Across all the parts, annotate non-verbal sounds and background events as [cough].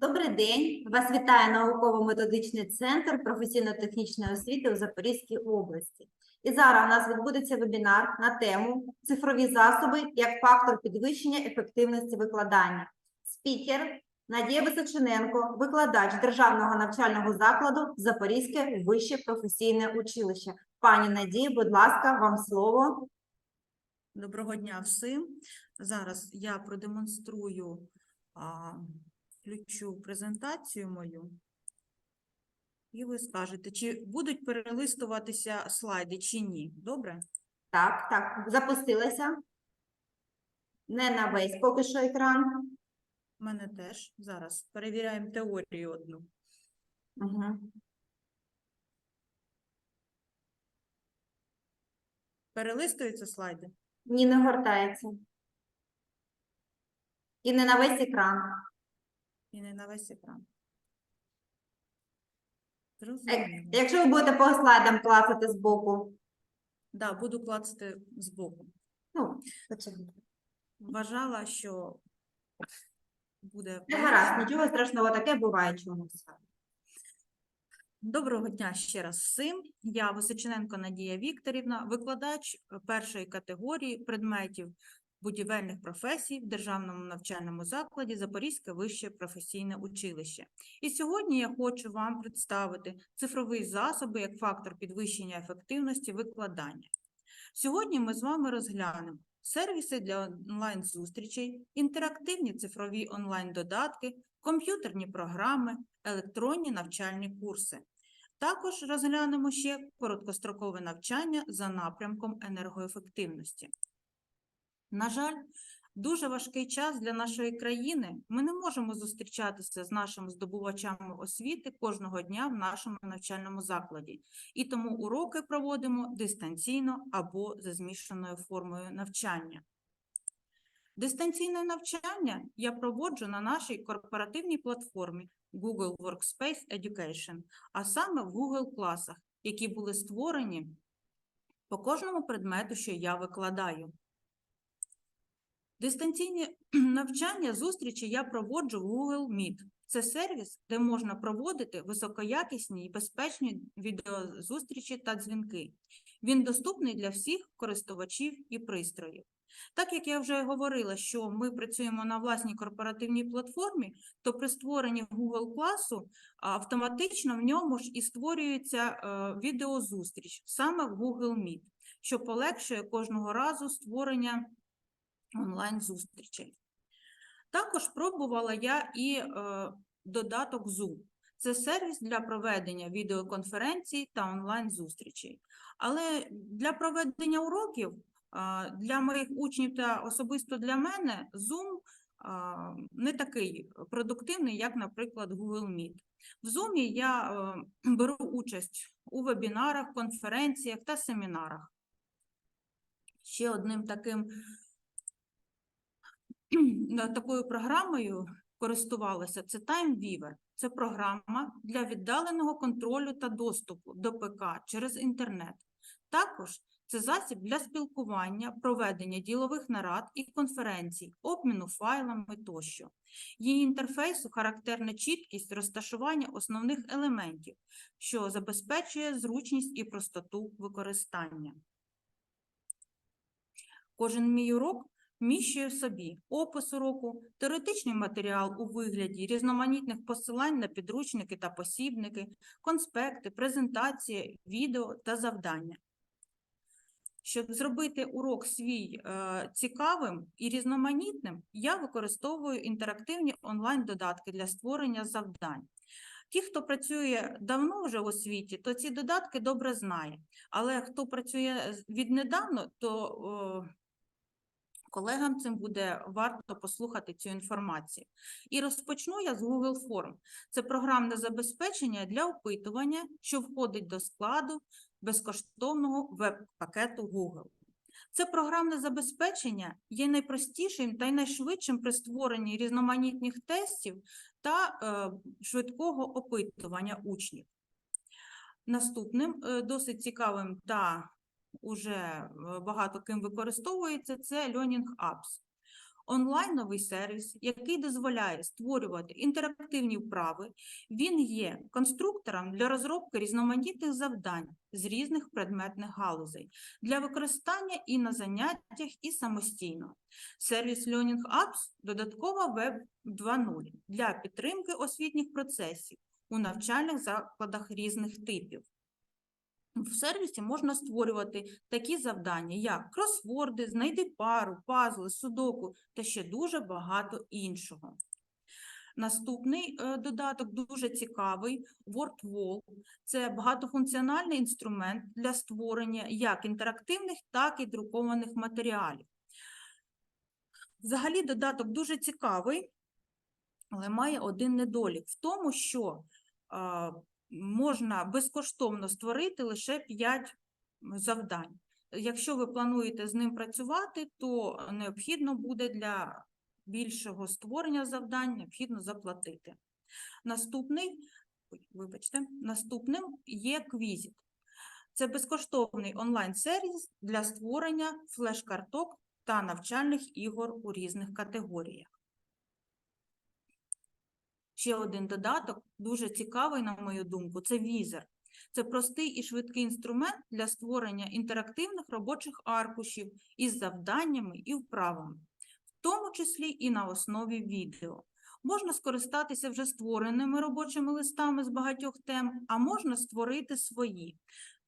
Добрий день! Вас вітає науково-методичний центр професійно-технічної освіти у Запорізькій області. І зараз у нас відбудеться вебінар на тему цифрові засоби як фактор підвищення ефективності викладання. Спікер Надія Височиненко, викладач Державного навчального закладу Запорізьке вище професійне училище. Пані Надії, будь ласка, вам слово. Доброго дня всім. Зараз я продемонструю включу презентацію мою. І ви скажете, чи будуть перелистуватися слайди, чи ні. Добре? Так, так, запустилася. Не на весь поки що екран. У мене теж. Зараз перевіряємо теорію одну. Угу. Перелистуються слайди? Ні, не гортається. І не на весь екран. І не на весь екран. Е, Зрозуміло. Якщо ви будете по слайдам клацати збоку, Да, буду клацати збоку. ну. Вважала, що буде. Не гаразд, нічого страшного таке буває чомусь. Доброго дня ще раз всім. Я Височиненко Надія Вікторівна, викладач першої категорії предметів будівельних професій в Державному навчальному закладі Запорізьке вище професійне училище. І сьогодні я хочу вам представити цифрові засоби як фактор підвищення ефективності викладання. Сьогодні ми з вами розглянемо сервіси для онлайн-зустрічей, інтерактивні цифрові онлайн-додатки, комп'ютерні програми, електронні навчальні курси. Також розглянемо ще короткострокове навчання за напрямком енергоефективності. На жаль, дуже важкий час для нашої країни. Ми не можемо зустрічатися з нашими здобувачами освіти кожного дня в нашому навчальному закладі, і тому уроки проводимо дистанційно або за змішаною формою навчання. Дистанційне навчання я проводжу на нашій корпоративній платформі Google Workspace Education, а саме в Google класах, які були створені по кожному предмету, що я викладаю. Дистанційні [clears throat] навчання зустрічі я проводжу в Google Meet. Це сервіс, де можна проводити високоякісні і безпечні відеозустрічі та дзвінки. Він доступний для всіх користувачів і пристроїв. Так як я вже говорила, що ми працюємо на власній корпоративній платформі, то при створенні Google класу автоматично в ньому ж і створюється е, відеозустріч саме в Google Meet, що полегшує кожного разу створення онлайн-зустрічей. Також пробувала я і е, додаток Zoom. Це сервіс для проведення відеоконференцій та онлайн-зустрічей. Але для проведення уроків а, для моїх учнів та особисто для мене Zoom а, не такий продуктивний, як, наприклад, Google Meet. В Zoom я е, беру участь у вебінарах, конференціях та семінарах. Ще одним таким такою програмою користувалася це TimeViewer. Це програма для віддаленого контролю та доступу до ПК через інтернет. Також це засіб для спілкування, проведення ділових нарад і конференцій, обміну файлами тощо. Її інтерфейсу характерна чіткість розташування основних елементів, що забезпечує зручність і простоту використання. Кожен мій урок вміщує в собі опис уроку, теоретичний матеріал у вигляді різноманітних посилань на підручники та посібники, конспекти, презентації, відео та завдання. Щоб зробити урок свій е, цікавим і різноманітним, я використовую інтерактивні онлайн-додатки для створення завдань. Ті, хто працює давно вже в освіті, то ці додатки добре знає. Але хто працює віднедавно, то колегам цим буде варто послухати цю інформацію. І розпочну я з Google Form. Це програмне забезпечення для опитування, що входить до складу безкоштовного веб-пакету Google. Це програмне забезпечення є найпростішим та й найшвидшим при створенні різноманітних тестів та е, швидкого опитування учнів. Наступним е, досить цікавим та уже е, багато ким використовується це Learning Apps. онлайновий сервіс, який дозволяє створювати інтерактивні вправи. Він є конструктором для розробки різноманітних завдань з різних предметних галузей для використання і на заняттях, і самостійно. Сервіс Learning Apps – додаткова веб 2.0 для підтримки освітніх процесів у навчальних закладах різних типів. В сервісі можна створювати такі завдання, як кросворди, знайди пару, пазли, судоку та ще дуже багато іншого. Наступний е, додаток дуже цікавий WordWall. Це багатофункціональний інструмент для створення як інтерактивних, так і друкованих матеріалів. Взагалі додаток дуже цікавий, але має один недолік в тому, що можна безкоштовно створити лише 5 завдань. Якщо ви плануєте з ним працювати, то необхідно буде для більшого створення завдань необхідно заплатити. Наступний, вибачте, наступним є Quizit. Це безкоштовний онлайн-сервіс для створення флеш-карток та навчальних ігор у різних категоріях. Ще один додаток, дуже цікавий, на мою думку, це візер. Це простий і швидкий інструмент для створення інтерактивних робочих аркушів із завданнями і вправами, в тому числі і на основі відео. Можна скористатися вже створеними робочими листами з багатьох тем, а можна створити свої.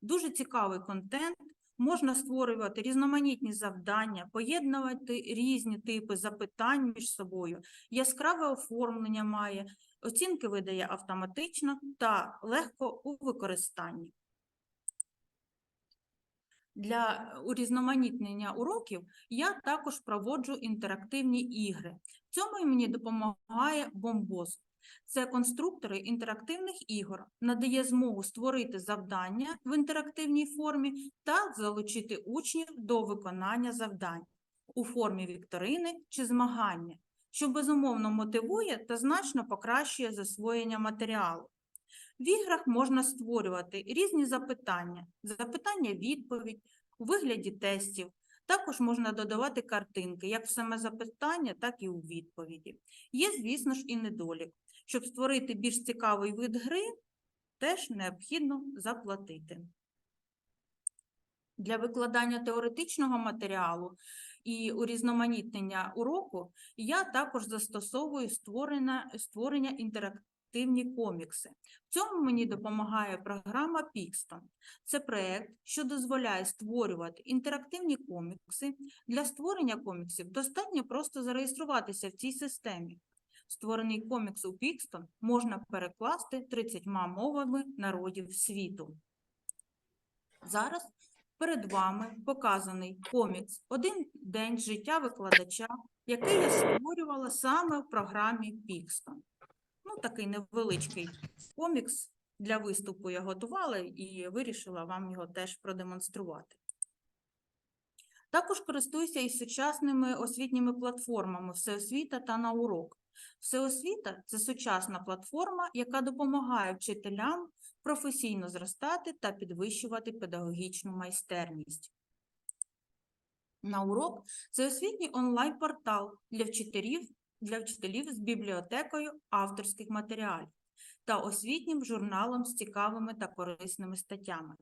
Дуже цікавий контент, можна створювати різноманітні завдання, поєднувати різні типи запитань між собою, яскраве оформлення має, оцінки видає автоматично та легко у використанні. Для урізноманітнення уроків я також проводжу інтерактивні ігри. В цьому мені допомагає Бомбоз. Це конструктори інтерактивних ігор, надає змогу створити завдання в інтерактивній формі та залучити учнів до виконання завдань у формі вікторини чи змагання, що безумовно мотивує та значно покращує засвоєння матеріалу. В іграх можна створювати різні запитання, запитання-відповідь у вигляді тестів. Також можна додавати картинки як в саме запитання, так і у відповіді. Є, звісно ж, і недолік. Щоб створити більш цікавий вид гри, теж необхідно заплатити. Для викладання теоретичного матеріалу і урізноманітнення уроку я також застосовую створення, створення інтерактивні комікси. В цьому мені допомагає програма Pixton. Це проект, що дозволяє створювати інтерактивні комікси. Для створення коміксів достатньо просто зареєструватися в цій системі. Створений комікс у Pixton можна перекласти 30 мовами народів світу. Зараз перед вами показаний комікс «Один день життя викладача», який я створювала саме в програмі Pixton. Ну, такий невеличкий комікс для виступу я готувала і вирішила вам його теж продемонструвати. Також користуюся і сучасними освітніми платформами «Всеосвіта» та «Наурок». Всеосвіта – це сучасна платформа, яка допомагає вчителям професійно зростати та підвищувати педагогічну майстерність. Наурок – це освітній онлайн-портал для вчителів, для вчителів з бібліотекою авторських матеріалів та освітнім журналом з цікавими та корисними статтями.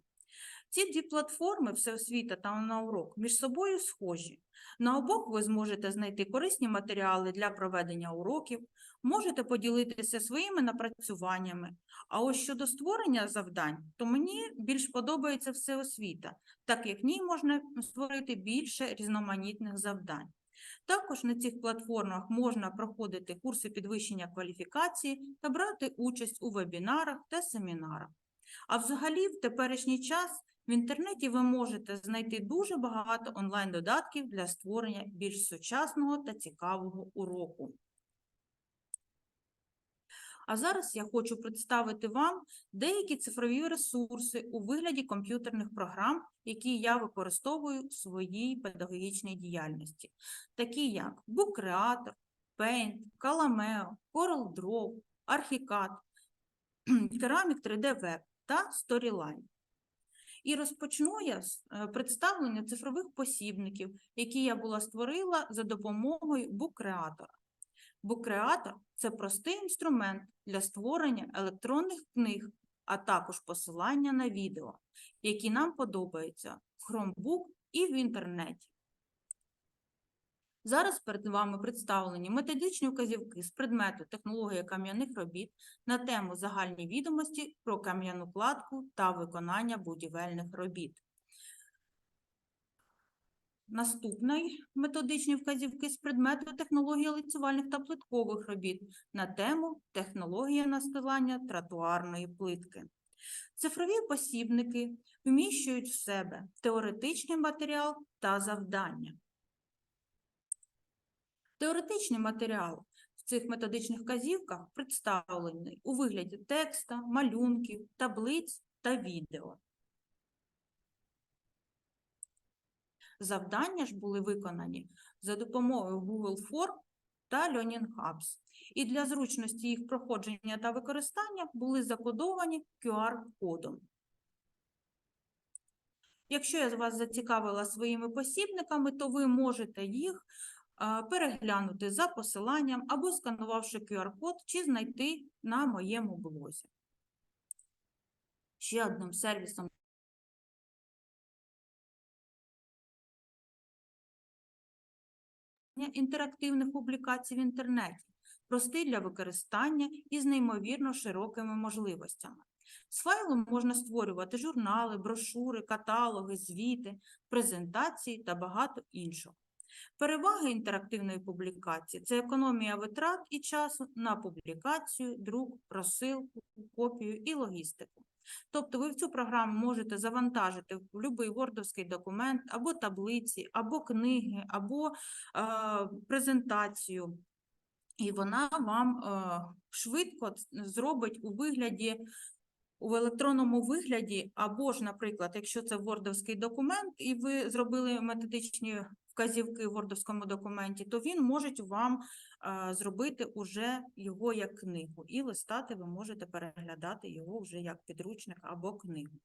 Ці дві платформи Всеосвіта та Наурок між собою схожі. На обох ви зможете знайти корисні матеріали для проведення уроків, можете поділитися своїми напрацюваннями. А ось щодо створення завдань, то мені більш подобається Всеосвіта, так як в ній можна створити більше різноманітних завдань. Також на цих платформах можна проходити курси підвищення кваліфікації та брати участь у вебінарах та семінарах. А взагалі, в теперішній час в інтернеті ви можете знайти дуже багато онлайн-додатків для створення більш сучасного та цікавого уроку. А зараз я хочу представити вам деякі цифрові ресурси у вигляді комп'ютерних програм, які я використовую в своїй педагогічній діяльності, такі як BookCreator, Paint, Calameo, CorelDRAW, Archicad, Ceramic 3D Web та Storyline. І розпочну я з е, представлення цифрових посібників, які я була створила за допомогою буккреатора. Буккреатор – це простий інструмент для створення електронних книг, а також посилання на відео, які нам подобаються в Chromebook і в інтернеті. Зараз перед вами представлені методичні вказівки з предмету технологія кам'яних робіт на тему загальні відомості про кам'яну кладку та виконання будівельних робіт. Наступний методичні вказівки з предмету технології лицювальних та плиткових робіт на тему технологія настилання тротуарної плитки. Цифрові посібники вміщують в себе теоретичний матеріал та завдання. Теоретичний матеріал в цих методичних вказівках представлений у вигляді текста, малюнків, таблиць та відео. Завдання ж були виконані за допомогою Google Form та Learning Hubs. І для зручності їх проходження та використання були закодовані QR-кодом. Якщо я вас зацікавила своїми посібниками, то ви можете їх переглянути за посиланням або сканувавши QR-код, чи знайти на моєму блозі. Ще одним сервісом інтерактивних публікацій в інтернеті, простий для використання і з неймовірно широкими можливостями. З файлу можна створювати журнали, брошури, каталоги, звіти, презентації та багато іншого. Переваги інтерактивної публікації це економія витрат і часу на публікацію, друк, розсилку, копію і логістику. Тобто ви в цю програму можете завантажити будь-який вордовський документ, або таблиці, або книги, або е, презентацію, і вона вам е, швидко зробить у вигляді у електронному вигляді, або ж, наприклад, якщо це вордовський документ, і ви зробили методичні вказівки в вордовському документі, то він може вам е, зробити уже його як книгу, і листати ви можете переглядати його вже як підручник або книгу.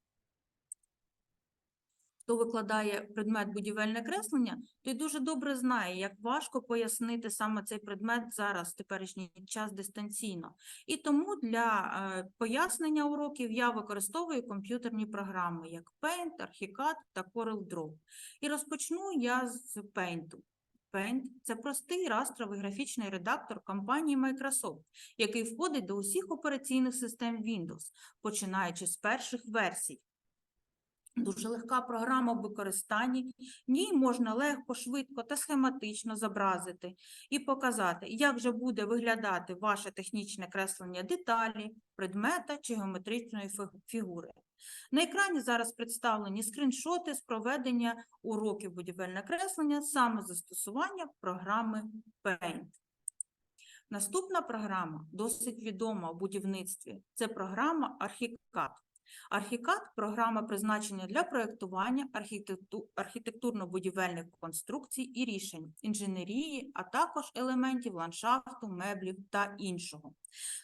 Хто викладає предмет будівельне креслення, той дуже добре знає, як важко пояснити саме цей предмет зараз, в теперішній час дистанційно. І тому для е, пояснення уроків я використовую комп'ютерні програми, як Paint, Archicad та CorelDRAW. І розпочну я з Paint. Paint – це простий растровий графічний редактор компанії Microsoft, який входить до усіх операційних систем Windows, починаючи з перших версій. Дуже легка програма в використанні. В ній можна легко, швидко та схематично зобразити і показати, як же буде виглядати ваше технічне креслення деталі, предмета чи геометричної фігури. На екрані зараз представлені скріншоти з проведення уроків будівельне креслення саме застосування програми Paint. Наступна програма досить відома в будівництві. Це програма Archicad. Архікад – програма призначення для проєктування архітектурно-будівельних конструкцій і рішень, інженерії, а також елементів ландшафту, меблів та іншого.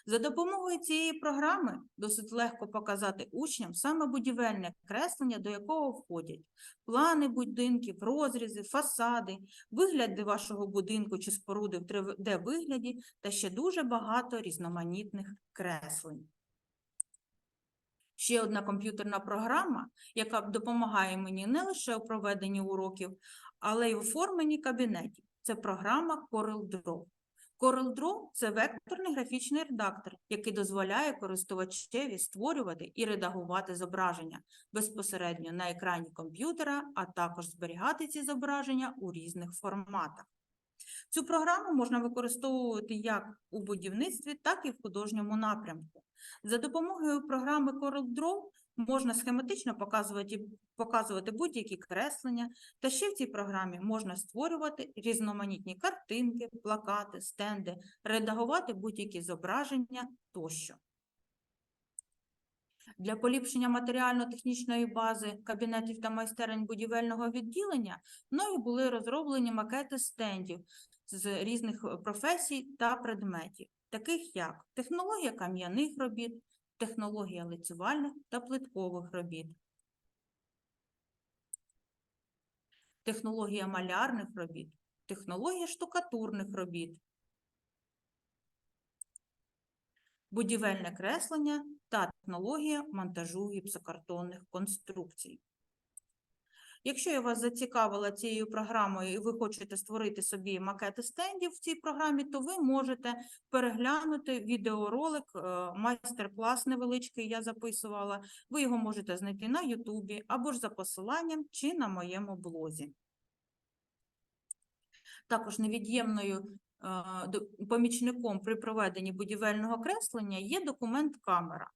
За допомогою цієї програми досить легко показати учням саме будівельне креслення, до якого входять плани будинків, розрізи, фасади, вигляди вашого будинку чи споруди в 3D-вигляді та ще дуже багато різноманітних креслень. Ще одна комп'ютерна програма, яка допомагає мені не лише у проведенні уроків, але й у оформленні кабінетів. Це програма CorelDRAW. CorelDRAW – це векторний графічний редактор, який дозволяє користувачеві створювати і редагувати зображення безпосередньо на екрані комп'ютера, а також зберігати ці зображення у різних форматах. Цю програму можна використовувати як у будівництві, так і в художньому напрямку. За допомогою програми CorelDRAW можна схематично показувати, показувати будь-які креслення, та ще в цій програмі можна створювати різноманітні картинки, плакати, стенди, редагувати будь-які зображення тощо. Для поліпшення матеріально-технічної бази кабінетів та майстерень будівельного відділення мною були розроблені макети стендів з різних е, професій та предметів, таких як технологія кам'яних робіт, технологія лицювальних та плиткових робіт. технологія малярних робіт, технологія штукатурних робіт, будівельне креслення та технологія монтажу гіпсокартонних конструкцій. Якщо я вас зацікавила цією програмою і ви хочете створити собі макети стендів в цій програмі, то ви можете переглянути відеоролик, е, майстер-клас невеличкий я записувала. Ви його можете знайти на Ютубі або ж за посиланням чи на моєму блозі. Також невід'ємною е, помічником при проведенні будівельного креслення є документ камера.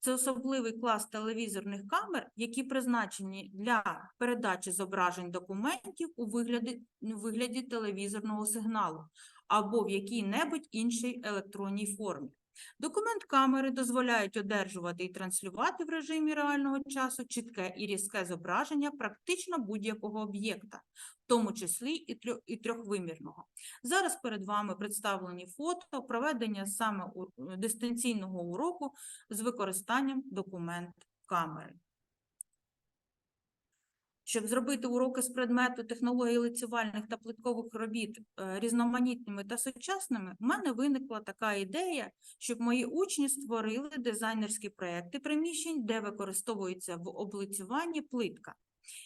Це особливий клас телевізорних камер, які призначені для передачі зображень документів у вигляді, у вигляді телевізорного сигналу або в якій-небудь іншій електронній формі. Документ камери дозволяють одержувати і транслювати в режимі реального часу чітке і різке зображення практично будь-якого об'єкта, в тому числі і трьохвимірного. Зараз перед вами представлені фото проведення саме дистанційного уроку з використанням документ камери. Щоб зробити уроки з предмету технології лицювальних та плиткових робіт е, різноманітними та сучасними, в мене виникла така ідея, щоб мої учні створили дизайнерські проекти приміщень, де використовується в облицюванні плитка.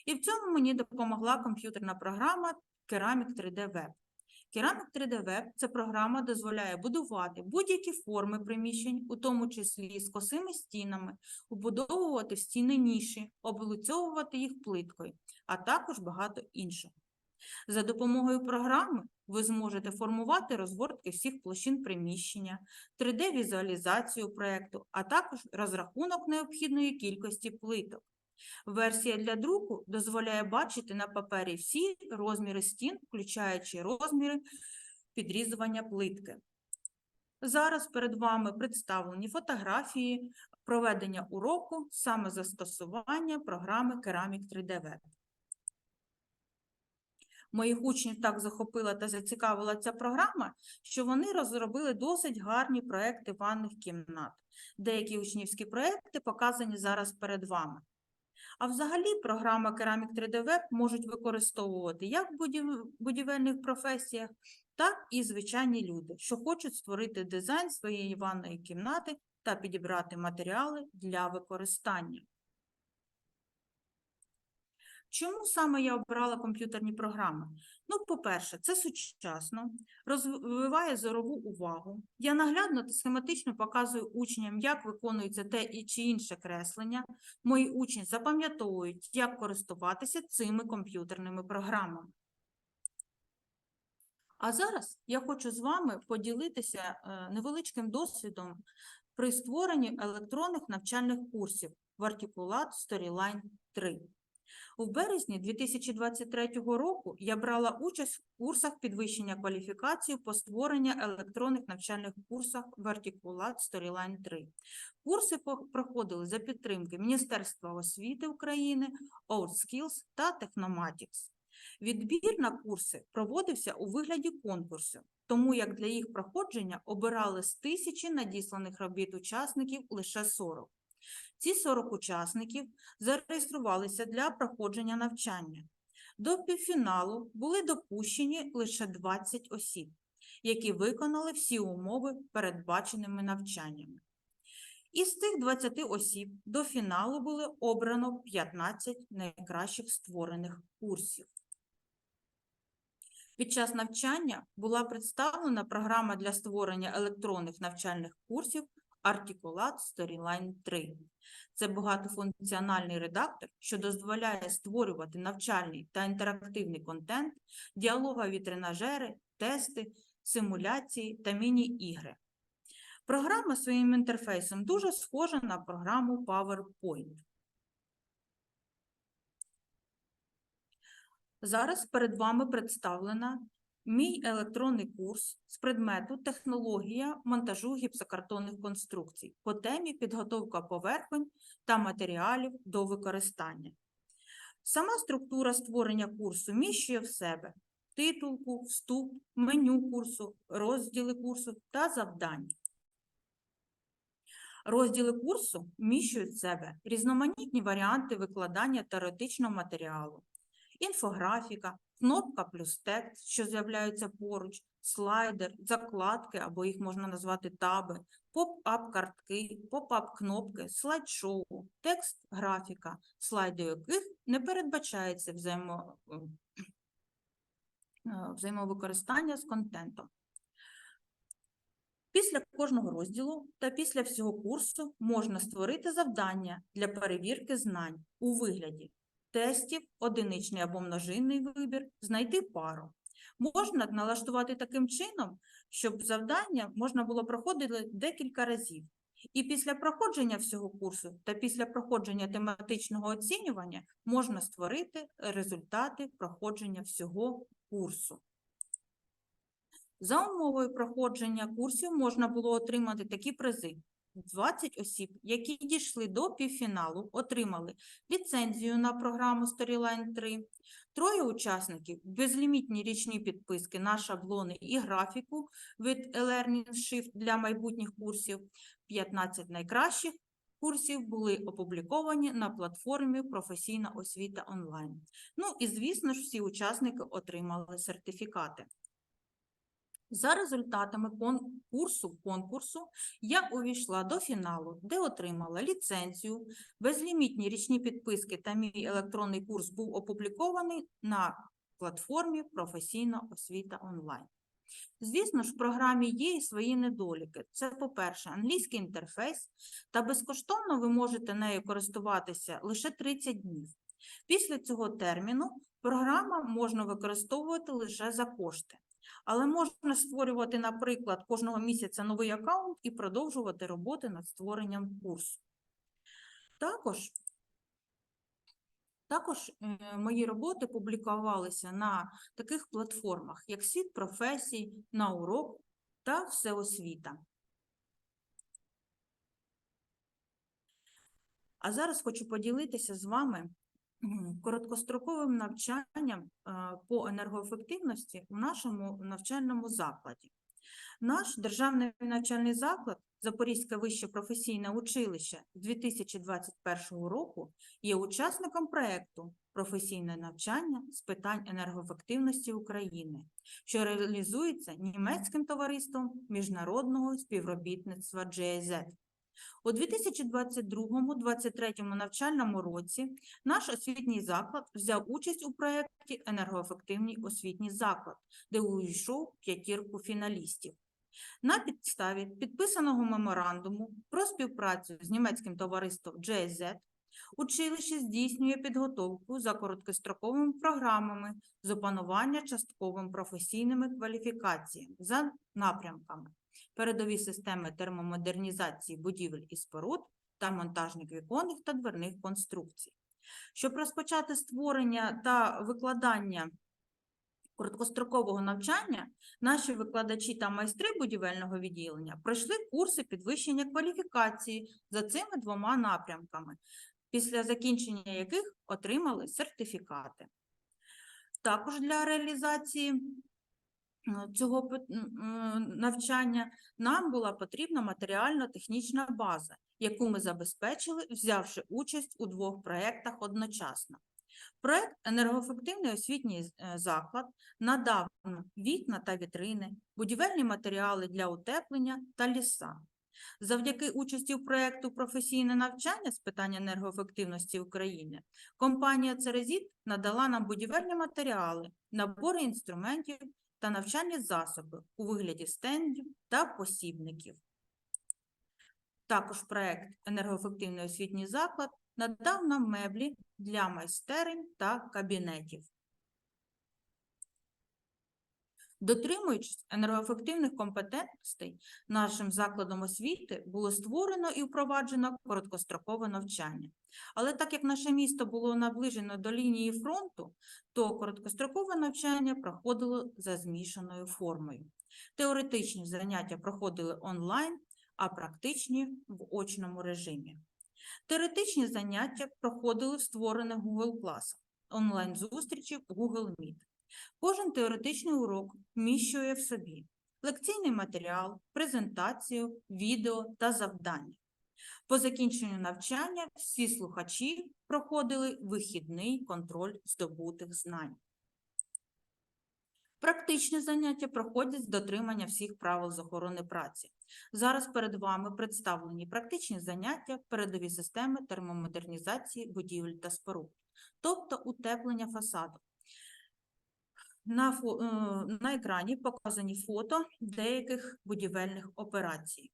І в цьому мені допомогла комп'ютерна програма Керамік 3D Web. Керамік 3D Web – це програма дозволяє будувати будь-які форми приміщень, у тому числі з косими стінами, убудовувати в стіни ніші, облицьовувати їх плиткою, а також багато іншого. За допомогою програми ви зможете формувати розгортки всіх площин приміщення, 3D-візуалізацію проєкту, а також розрахунок необхідної кількості плиток. Версія для друку дозволяє бачити на папері всі розміри стін, включаючи розміри підрізування плитки. Зараз перед вами представлені фотографії проведення уроку саме застосування програми Керамік 3D Web. Моїх учнів так захопила та зацікавила ця програма, що вони розробили досить гарні проекти ванних кімнат. Деякі учнівські проекти показані зараз перед вами. А взагалі програма Керамік 3D Web можуть використовувати як в будівельних професіях, так і звичайні люди, що хочуть створити дизайн своєї ванної кімнати та підібрати матеріали для використання. Чому саме я обрала комп'ютерні програми? Ну, по-перше, це сучасно, розвиває зорову увагу. Я наглядно та схематично показую учням, як виконується те і чи інше креслення. Мої учні запам'ятовують, як користуватися цими комп'ютерними програмами. А зараз я хочу з вами поділитися е, невеличким досвідом при створенні електронних навчальних курсів в Articulate Storyline 3. У березні 2023 року я брала участь в курсах підвищення кваліфікації по створенню електронних навчальних курсах в Articulate Storyline 3. Курси проходили за підтримки Міністерства освіти України, OutSkills та Technomatics. Відбір на курси проводився у вигляді конкурсу, тому як для їх проходження обирали з тисячі надісланих робіт учасників лише 40. Ці 40 учасників зареєструвалися для проходження навчання. До півфіналу були допущені лише 20 осіб, які виконали всі умови передбаченими навчаннями. Із цих 20 осіб до фіналу було обрано 15 найкращих створених курсів. Під час навчання була представлена програма для створення електронних навчальних курсів Articulate Storyline 3. Це багатофункціональний редактор, що дозволяє створювати навчальний та інтерактивний контент, діалогові тренажери, тести, симуляції та міні-ігри. Програма своїм інтерфейсом дуже схожа на програму PowerPoint. Зараз перед вами представлена мій електронний курс з предмету технологія монтажу гіпсокартонних конструкцій по темі підготовка поверхонь та матеріалів до використання. Сама структура створення курсу міщує в себе титулку, вступ, меню курсу, розділи курсу та завдання. Розділи курсу вміщують в себе різноманітні варіанти викладання теоретичного матеріалу, інфографіка, кнопка плюс текст, що з'являються поруч, слайдер, закладки або їх можна назвати таби, поп-ап картки, поп-ап кнопки, слайд-шоу, текст, графіка, слайди яких не передбачається взаємо, е, взаємовикористання з контентом. Після кожного розділу та після всього курсу можна створити завдання для перевірки знань у вигляді тестів, одиничний або множинний вибір, знайти пару. Можна налаштувати таким чином, щоб завдання можна було проходити декілька разів. І після проходження всього курсу та після проходження тематичного оцінювання можна створити результати проходження всього курсу. За умовою проходження курсів можна було отримати такі призи. 20 осіб, які дійшли до півфіналу, отримали ліцензію на програму Storyline 3, троє учасників безлімітні річні підписки на шаблони і графіку від e-learning Shift для майбутніх курсів, 15 найкращих курсів були опубліковані на платформі Професійна освіта онлайн. Ну і, звісно ж, всі учасники отримали сертифікати. За результатами курсу конкурсу я увійшла до фіналу, де отримала ліцензію, безлімітні річні підписки та мій електронний курс був опублікований на платформі Професійна освіта онлайн. Звісно ж, в програмі є і свої недоліки. Це, по-перше, англійський інтерфейс, та безкоштовно ви можете нею користуватися лише 30 днів. Після цього терміну програма можна використовувати лише за кошти. Але можна створювати, наприклад, кожного місяця новий аккаунт і продовжувати роботи над створенням курсу. Також, також е, мої роботи публікувалися на таких платформах, як Світ професій, на урок та Всеосвіта. А зараз хочу поділитися з вами. Короткостроковим навчанням е, по енергоефективності у нашому навчальному закладі. Наш державний навчальний заклад Запорізьке вище професійне училище з 2021 року є учасником проєкту Професійне навчання з питань енергоефективності України, що реалізується німецьким товариством міжнародного співробітництва GIZ. У 2022-2023 навчальному році наш освітній заклад взяв участь у проєкті Енергоефективний освітній заклад, де увійшов п'ятірку фіналістів. На підставі підписаного меморандуму про співпрацю з німецьким товариством GIZ училище здійснює підготовку за короткостроковими програмами з опанування частковим професійними кваліфікаціями за напрямками передові системи термомодернізації будівель і споруд та монтажних віконних та дверних конструкцій. Щоб розпочати створення та викладання короткострокового навчання, наші викладачі та майстри будівельного відділення пройшли курси підвищення кваліфікації за цими двома напрямками, після закінчення яких отримали сертифікати. Також для реалізації цього навчання нам була потрібна матеріально-технічна база, яку ми забезпечили, взявши участь у двох проєктах одночасно. Проект енергоефективний освітній е, заклад надав вікна та вітрини, будівельні матеріали для утеплення та ліса. Завдяки участі у проєкту професійне навчання з питань енергоефективності України компанія Церезіт надала нам будівельні матеріали, набори інструментів та навчальні засоби у вигляді стендів та посібників. Також проект енергоефективний освітній заклад надав нам меблі для майстерень та кабінетів. Дотримуючись енергоефективних компетентностей, нашим закладом освіти було створено і впроваджено короткострокове навчання. Але так як наше місто було наближено до лінії фронту, то короткострокове навчання проходило за змішаною формою. Теоретичні заняття проходили онлайн, а практичні в очному режимі. Теоретичні заняття проходили в створених Google класах, онлайн-зустрічі в Google Meet. Кожен теоретичний урок вміщує в собі лекційний матеріал, презентацію, відео та завдання. По закінченню навчання всі слухачі проходили вихідний контроль здобутих знань. Практичні заняття проходять з дотримання всіх правил з охорони праці. Зараз перед вами представлені практичні заняття передові системи термомодернізації будівель та споруд, тобто утеплення фасаду. На, фо- е, на екрані показані фото деяких будівельних операцій.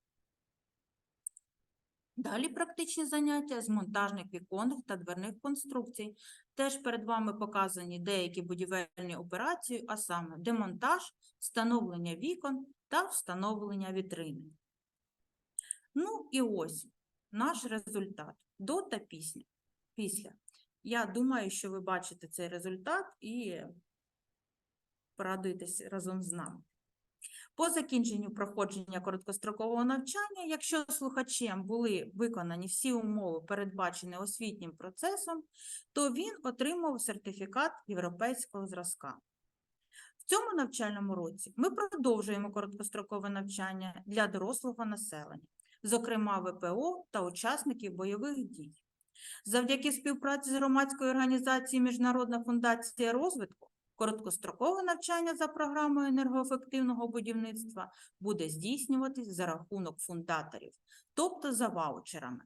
Далі практичні заняття з монтажних віконних та дверних конструкцій. Теж перед вами показані деякі будівельні операції, а саме демонтаж, встановлення вікон та встановлення вітрини. Ну і ось наш результат до та після. після. Я думаю, що ви бачите цей результат і порадуєтесь разом з нами. По закінченню проходження короткострокового навчання, якщо слухачем були виконані всі умови, передбачені освітнім процесом, то він отримав сертифікат європейського зразка. В цьому навчальному році ми продовжуємо короткострокове навчання для дорослого населення, зокрема ВПО та учасників бойових дій. Завдяки співпраці з громадською організацією Міжнародна фундація розвитку короткострокове навчання за програмою енергоефективного будівництва буде здійснюватись за рахунок фундаторів, тобто за ваучерами.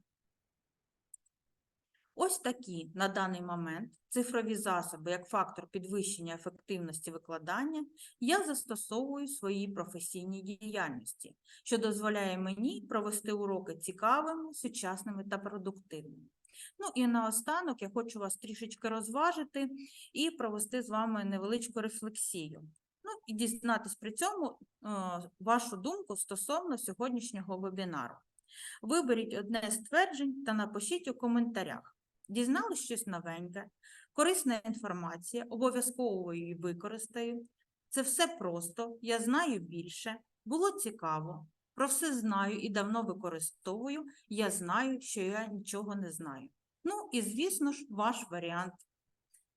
Ось такі на даний момент цифрові засоби як фактор підвищення ефективності викладання я застосовую в своїй професійній діяльності, що дозволяє мені провести уроки цікавими, сучасними та продуктивними. Ну і наостанок я хочу вас трішечки розважити і провести з вами невеличку рефлексію. Ну і дізнатись при цьому е, вашу думку стосовно сьогоднішнього вебінару. Виберіть одне з тверджень та напишіть у коментарях. Дізнались щось новеньке, корисна інформація, обов'язково її використаю. Це все просто, я знаю більше, було цікаво, про все знаю і давно використовую, я знаю, що я нічого не знаю. Ну і, звісно ж, ваш варіант.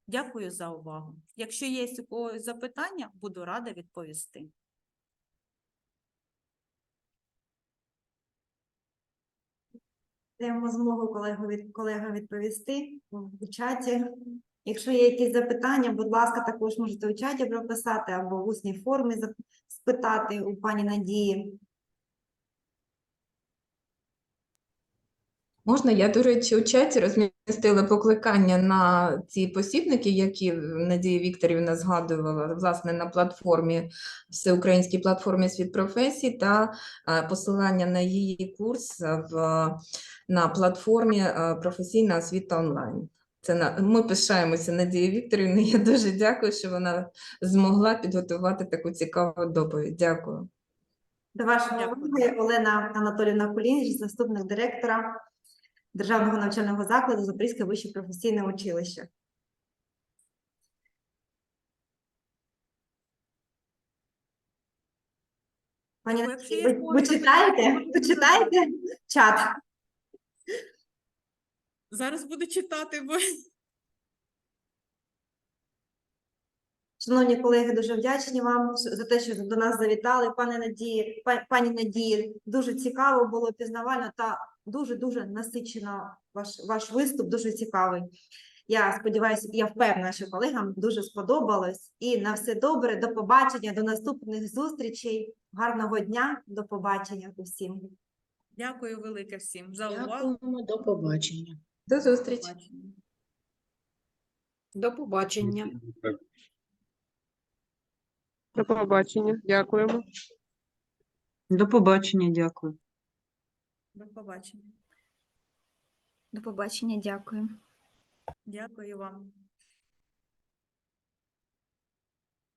Дякую за увагу. Якщо є у запитання, буду рада відповісти. Даємо змогу колегу від, колегам відповісти в чаті. Якщо є якісь запитання, будь ласка, також можете у чаті прописати або в усній формі спитати у пані Надії. Можна, я, до речі, у чаті розмістила покликання на ці посібники, які Надія Вікторівна згадувала, власне, на платформі, всеукраїнській платформі «Світ професій» та е, посилання на її курс в, на платформі е, «Професійна освіта онлайн». Це на, ми пишаємося Надією Вікторівною. Я дуже дякую, що вона змогла підготувати таку цікаву доповідь. Дякую. До вашої Дякую. уваги Олена Анатолівна Кулініч, заступник директора Державного навчального закладу Запорізьке вище професійне училище. Пані ви, ви читаєте? Ви читаєте чат? Зараз буду читати, бо Шановні колеги, дуже вдячні вам за те, що до нас завітали. Пане Надії, пані Надії, дуже цікаво було пізнавально та дуже дуже насичено ваш ваш виступ, дуже цікавий. Я сподіваюся, я впевнена, що колегам дуже сподобалось. І на все добре, до побачення, до наступних зустрічей. Гарного дня, до побачення усім. дякую велике всім за увагу. Дякуємо, до побачення. До зустрічі. Побачення. До побачення. До побачення. Дякуємо. До побачення, дякую. До побачення. До побачення, дякую. Дякую вам.